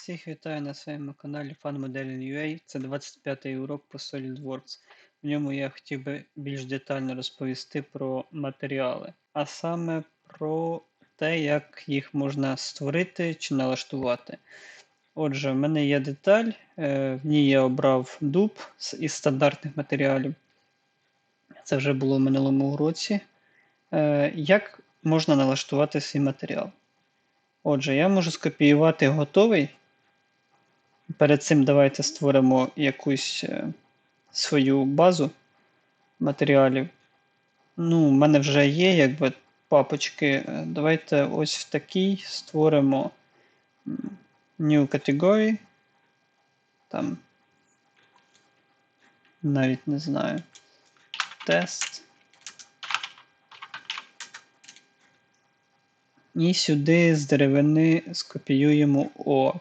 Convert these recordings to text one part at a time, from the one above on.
Всіх вітаю на своєму каналі FunModeling.ua. Це 25-й урок по SolidWorks. В ньому я хотів би більш детально розповісти про матеріали, а саме про те, як їх можна створити чи налаштувати. Отже, в мене є деталь, е, в ній я обрав дуб із стандартних матеріалів. Це вже було в минулому уроці. Е, як можна налаштувати свій матеріал? Отже, я можу скопіювати готовий. Перед цим давайте створимо якусь е, свою базу матеріалів. Ну, У мене вже є якби папочки. Е, давайте ось в такій створимо New Category. Там навіть не знаю. Тест. І сюди з деревини скопіюємо о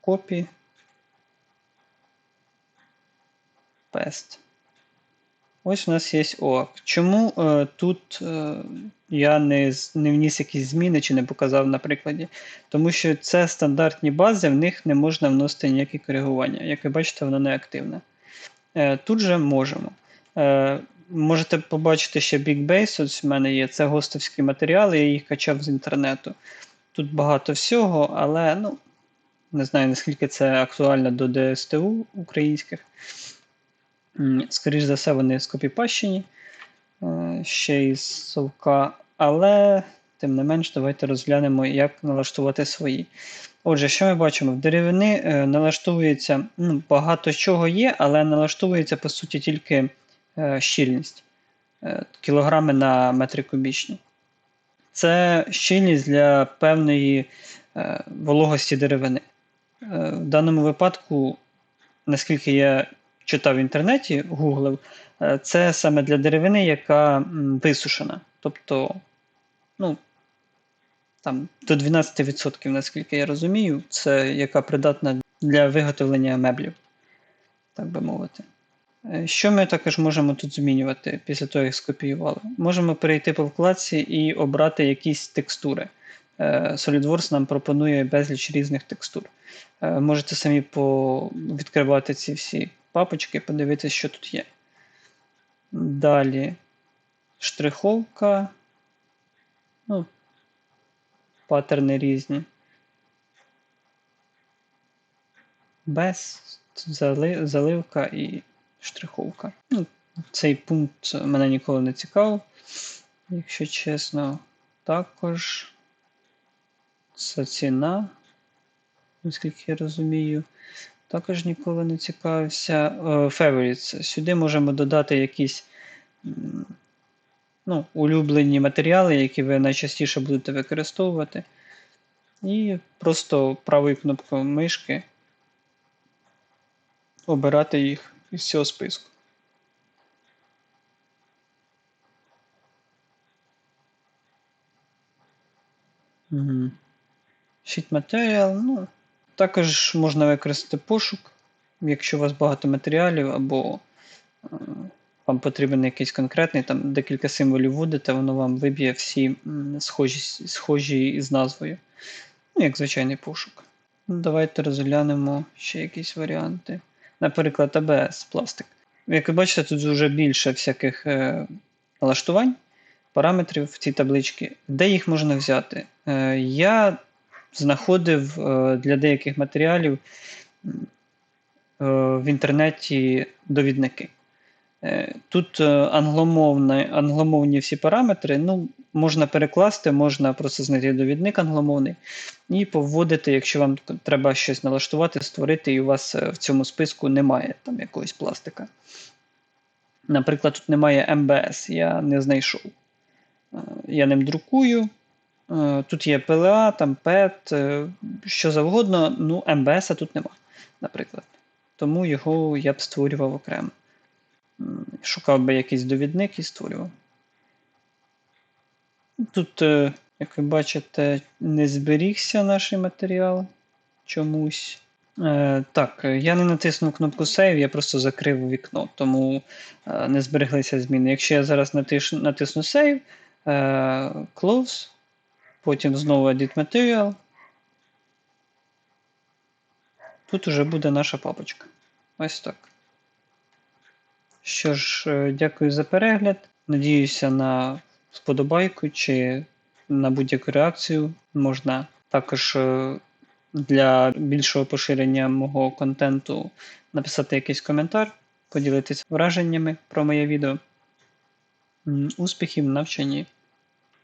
копі. Pest. Ось у нас є OAK. Чому е, тут е, я не не вніс якісь зміни чи не показав на прикладі? Тому що це стандартні бази, в них не можна вносити ніякі коригування. Як ви бачите, воно не активне. Е, Тут же можемо. Е, Можете побачити ще BigBase, ось в мене є. Це гостовські матеріали, я їх качав з інтернету. Тут багато всього, але ну, не знаю, наскільки це актуально до ДСТУ українських. Скоріше за все, вони скопіпащені е, ще із совка, але, тим не менш, давайте розглянемо, як налаштувати свої. Отже, що ми бачимо? В деревини е, налаштовується ну, багато чого є, але налаштовується, по суті, тільки е, щільність кілограми на метри кубічні. Це щільність для певної вологості деревини. В даному випадку, наскільки я читав в інтернеті, гуглив, е, це саме для деревини, яка висушена. Тобто, ну, там до 12%, наскільки я розумію, це яка придатна для виготовлення меблів, так би мовити. Е, що ми також можемо тут змінювати після того, як скопіювали? Можемо перейти по вкладці і обрати якісь текстури. Е, SolidWorks нам пропонує безліч різних текстур. Можете самі відкривати ці всі папочки, подивитися, що тут є. Далі штриховка. Ну, паттерни різні. Без заливка і штриховка. Ну, Цей пункт мене ніколи не цікавив, якщо чесно. Також це ціна, наскільки я розумію. Також ніколи не цікавився. Е, favorites. Сюди можемо додати якісь ну, улюблені матеріали, які ви найчастіше будете використовувати. І просто правою кнопкою мишки обирати їх із цього списку. Угу. Sheet Material, ну. Також можна використати пошук, якщо у вас багато матеріалів, або е, вам потрібен якийсь конкретний, там декілька символів вводите, воно вам виб'є всі схожі схожі із назвою. Ну, як звичайний пошук. Ну, Давайте розглянемо ще якісь варіанти. Наприклад, ABS пластик. Як ви бачите, тут вже більше всяких е, налаштувань, параметрів в цій табличці, де їх можна взяти. Е, Я знаходив е, для деяких матеріалів е, в інтернеті довідники. Е, тут англомовні, англомовні всі параметри ну, можна перекласти, можна просто знайти довідник англомовний і повводити, якщо вам треба щось налаштувати, створити, і у вас в цьому списку немає там якогось пластика. Наприклад, тут немає МБС, я не знайшов. Я ним друкую. Е, тут є PLA, там PET, е, що завгодно, ну МБС тут нема, наприклад. Тому його я б створював окремо. Шукав би якийсь довідник і створював. Тут, е, як ви бачите, не зберігся наш матеріал чомусь. Так, я не натиснув кнопку Save, я просто закрив вікно, тому не збереглися зміни. Якщо я зараз натисну Save, Close. Потім знову Edit Material. тут уже буде наша папочка. Ось так. Що ж, е, дякую за перегляд. Надіюся на сподобайку чи на будь-яку реакцію. Можна також е, для більшого поширення мого контенту написати якийсь коментар, поділитися враженнями про моє відео. Успіхів в навчанні!